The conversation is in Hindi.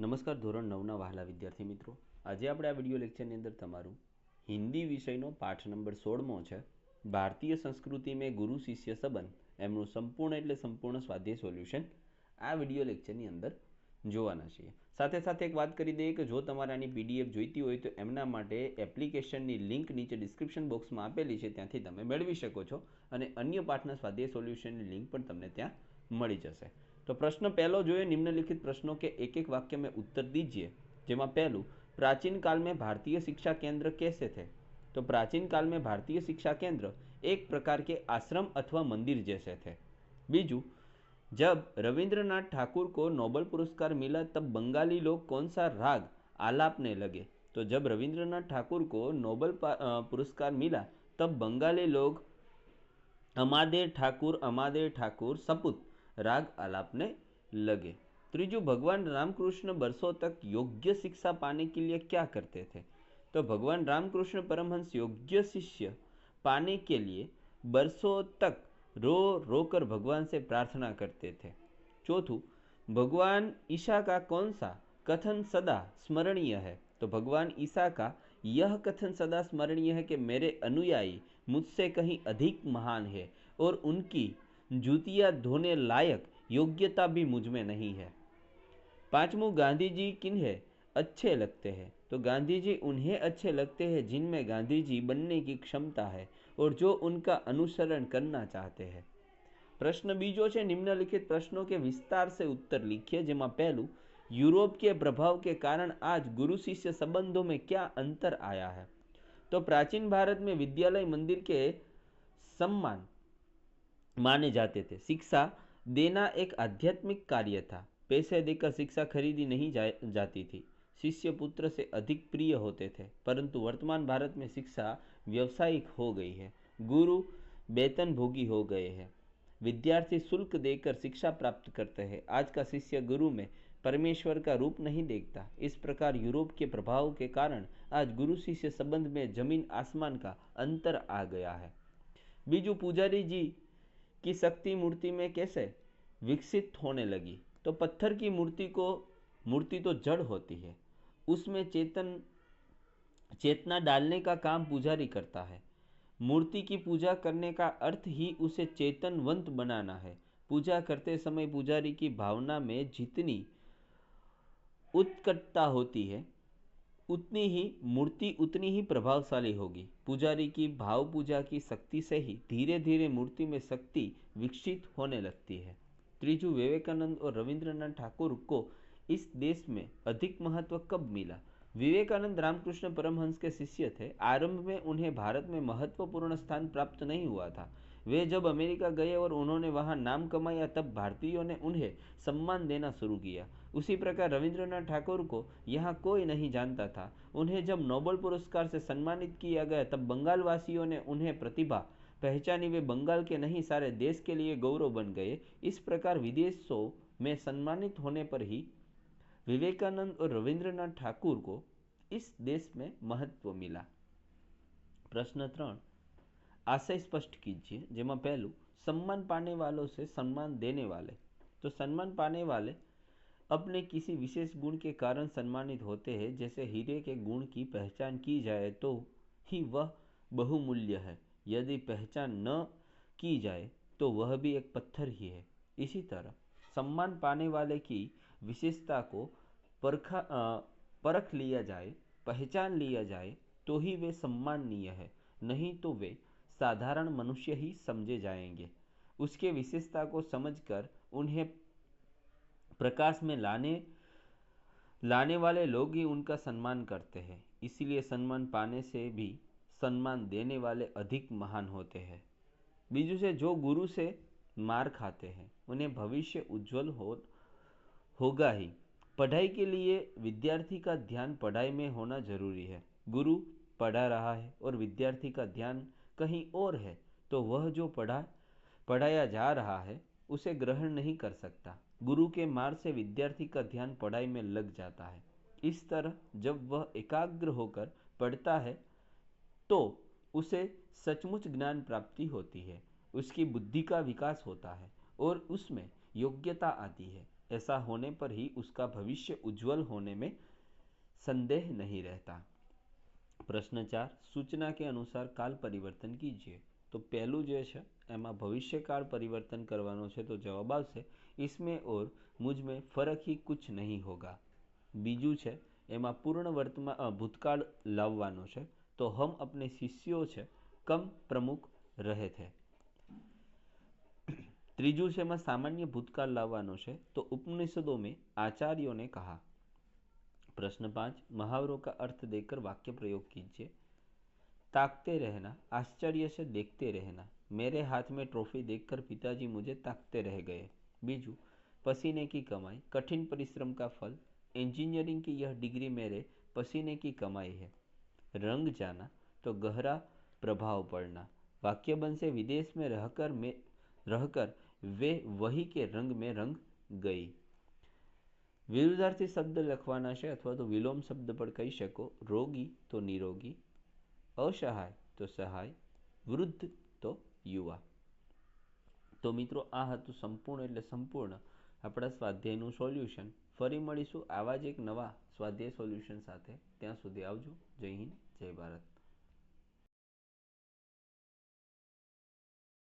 નમસ્કાર ધોરણ નવના વહાલા વિદ્યાર્થી મિત્રો. આજે આપણે આ વીડિયો લેક્ચરની અંદર તમારું હિન્દી વિષયનો પાઠ નંબર સોળમો છે, ભારતીય સંસ્કૃતિ મેં ગુરુ શિષ્ય સંબંધ, એમનું સંપૂર્ણ એટલે સંપૂર્ણ સ્વાધ્યાય સોલ્યુશન આ વીડિયો લેક્ચરની અંદર જોવાના છીએ. સાથે સાથે એક વાત કરી દઈએ કે જો તમારે આની પીડીએફ જોઈતી હોય તો એમના માટે એપ્લિકેશનની લિંક નીચે ડિસ્ક્રિપ્શન બોક્સમાં આપેલી છે, ત્યાંથી તમે મેળવી શકો છો અને અન્ય પાઠના સ્વાધ્યાય સોલ્યુશનની લિંક પણ તમને ત્યાં મળી જશે. તો પ્રશ્ન પહેલો જોઈએ निम्नलिखित प्रश्नों के एक एक वाक्य में उत्तर दीजिए જેમાં પહેલું प्राचीन काल में भारतीय शिक्षा केंद्र कैसे थे तो प्राचीन काल में भारतीय शिक्षा केंद्र एक प्रकार के आश्रम अथवा मंदिर जैसे थे बीजू जब रविंद्रनाथ ठाकुर को नोबल पुरस्कार मिला तब बंगाली लोग कौन सा राग आलापने लगे तो जब रविंद्रनाथ ठाकुर को नोबल पुरस्कार मिला तब बंगाली लोग अमादेर ठाकुर अमादेर ठाकुर सपुत राग आलापने लगे। त्रिजु भगवान रामकृष्ण बरसों तक योग्य शिक्षा पाने के लिए क्या करते थे? तो भगवान रामकृष्ण परमहंस योग्य शिष्य पाने के लिए बरसों तक रो रो कर भगवान से प्रार्थना करते थे। चौथु, भगवान ईशा का कौन सा कथन सदा स्मरणीय है? तो भगवान ईसा का यह कथन सदा स्मरणीय है कि मेरे अनुयायी मुझसे कहीं अधिक महान है और उनकी जूतियाँ धोने लायक योग्यता भी मुझ में नहीं है पांचवों गांधी जी किन्हें अच्छे लगते हैं तो गांधी जी उन्हें अच्छे लगते हैं जिनमें गांधी जी बनने की क्षमता है और जो उनका अनुसरण करना चाहते हैं प्रश्न बीजो છે निम्नलिखित प्रश्नों के विस्तार से उत्तर लिखिए જેમાં પહેલું यूरोप के प्रभाव के कारण आज गुरु शिष्य संबंधों में क्या अंतर आया है तो प्राचीन भारत में विद्यालय मंदिर के सम्मान माने जाते थे। शिक्षा देना एक आध्यात्मिक कार्य था। पैसे देकर शिक्षा खरीदी नहीं जा, जाती थी। शिष्य पुत्र से अधिक प्रिय होते थे। परंतु वर्तमान भारत में शिक्षा व्यवसायिक हो गई है। गुरु वेतन भोगी हो गए हैं। विद्यार्थी शुल्क देकर शिक्षा प्राप्त करते हैं। आज का शिष्य गुरु में परमेश्वर का रूप नहीं देखता। इस प्रकार यूरोप के प्रभाव के कारण आज गुरु शिष्य संबंध में ज़मीन आसमान का अंतर आ गया है। बीजू पुजारी जी की शक्ति मूर्ति में कैसे विकसित होने लगी? तो पत्थर की मूर्ति को, मूर्ति तो जड़ होती है। उसमें चेतन, चेतना डालने का काम पुजारी करता है। मूर्ति की पूजा करने का अर्थ ही उसे चेतनवंत बनाना है। पूजा करते समय पुजारी की भावना में जितनी उत्कटता होती है उतनी ही मूर्ति उतनी ही प्रभावशाली होगी। पुजारी की भाव पूजा की शक्ति से ही धीरे धीरे मूर्ति में शक्ति विकसित होने लगती है। त्रिजु विवेकानंद और रविंद्रनाथ ठाकुर को इस देश में अधिक महत्व कब मिला? विवेकानंद रामकृष्ण परमहंस के शिष्य थे। आरंभ में उन्हें भारत में महत्वपूर्ण स्थान प्राप्त नहीं हुआ था। वे जब अमेरिका गए और उन्होंने वहाँ नाम कमाया, तब भारतीयों ने उन्हें सम्मान देना शुरू किया। उसी प्रकार रविंद्रनाथ ठाकुर को यहाँ कोई नहीं जानता था। उन्हें जब नोबल पुरस्कार से सम्मानित किया गया, तब बंगाल वासियों ने उन्हें प्रतिभा पहचानी। वे बंगाल के नहीं, सारे देश के लिए गौरव बन गए। इस प्रकार विदेशों में सम्मानित होने पर ही विवेकानंद और रविंद्रनाथ ठाकुर को इस देश में महत्व मिला। प्रश्न त्रण आशय स्पष्ट कीजिए જેમાં પહેલું सम्मान पाने वालों से सम्मान देने वाले तो सम्मान पाने वाले अपने किसी विशेष गुण के कारण सम्मानित होते हैं जैसे हीरे के गुण की पहचान की जाए तो ही वह बहुमूल्य है यदि पहचान न की जाए तो वह भी एक पत्थर ही है इसी तरह सम्मान पाने वाले की विशेषता को परखा परख लिया जाए पहचान लिया जाए तो ही वे सम्माननीय है नहीं तो वे साधारण मनुष्य ही समझे जाएँगे। उसके विशेषता को समझकर उन्हें प्रकाश में लाने लाने वाले लोग ही उनका सम्मान करते हैं। इसीलिए सम्मान पाने से भी सम्मान देने वाले अधिक महान होते हैं। बीजू से जो गुरु से मार खाते हैं, उन्हें भविष्य उज्जवल हो, होगा ही। पढ़ाई के लिए विद्यार्थी का ध्यान पढ़ाई में होना ज़रूरी है। गुरु पढ़ा रहा है और विद्यार्थी का ध्यान कहीं और है तो वह जो पढ़ा, पढ़ाया जा रहा है, उसे ग्रहण नहीं कर सकता। गुरु के मार से विद्यार्थी का ध्यान पढ़ाई में लग जाता है। इस तरह जब वह एकाग्र होकर पढ़ता है तो उसे सचमुच ज्ञान प्राप्ति होती है, उसकी बुद्धि का विकास होता है और उसमें योग्यता आती है। ऐसा होने पर ही उसका भविष्य उज्जवल होने में संदेह नहीं रहता। પ્રશ્ન ચાર, સૂચના કે અનુસાર કાલ પરિવર્તન કીજીએ. તો પહેલું જે છે, એમાં ભવિષ્યકાળ પરિવર્તન કરવાનો છે તો જવાબ આવશે ઇસમે ઓર મુજમે ફરક હી કુછ નહીં હોગા. બીજું છે, એમાં પૂર્ણ વર્તમાન ભૂતકાળ લાવવાનો છે, તો હમ અપને શિષ્યો છે, કમ પ્રમુખ રહે થે. ત્રીજું છે, એમાં સામાન્ય ભૂતકાળ લાવવાનો છે, તો ઉપનિષદો મેં આચાર્યોને કહા. प्रश्न पाँच मुहावरों का अर्थ देकर वाक्य प्रयोग कीजिए। ताकते रहना, आश्चर्य से देखते रहना। मेरे हाथ में ट्रॉफी देखकर पिताजी मुझे ताकते रह गए। बीजू, पसीने की कमाई, कठिन परिश्रम का फल। इंजीनियरिंग की यह डिग्री मेरे पसीने की कमाई है। रंग जाना तो गहरा प्रभाव पड़ना। वाक्य बन से विदेश में रहकर में, रहकर वे वही के रंग में रंग गई। વિરુદ્ધાર્થી શબ્દ લખવાના છે અથવા તો વિલોમ શબ્દ પણ કહી શકો, રોગી તો નિરોગી, અસહાય તો સહાય, વૃદ્ધ તો યુવા. તો મિત્રો, આ હતું સંપૂર્ણ એટલે સંપૂર્ણ આપણા સ્વાધ્યાયનું સોલ્યુશન. ફરી મળીશું આવા જ એક નવા સ્વાધ્યાય સોલ્યુશન સાથે. ત્યાં સુધી આવજો. જય હિન્દ, જય ભારત.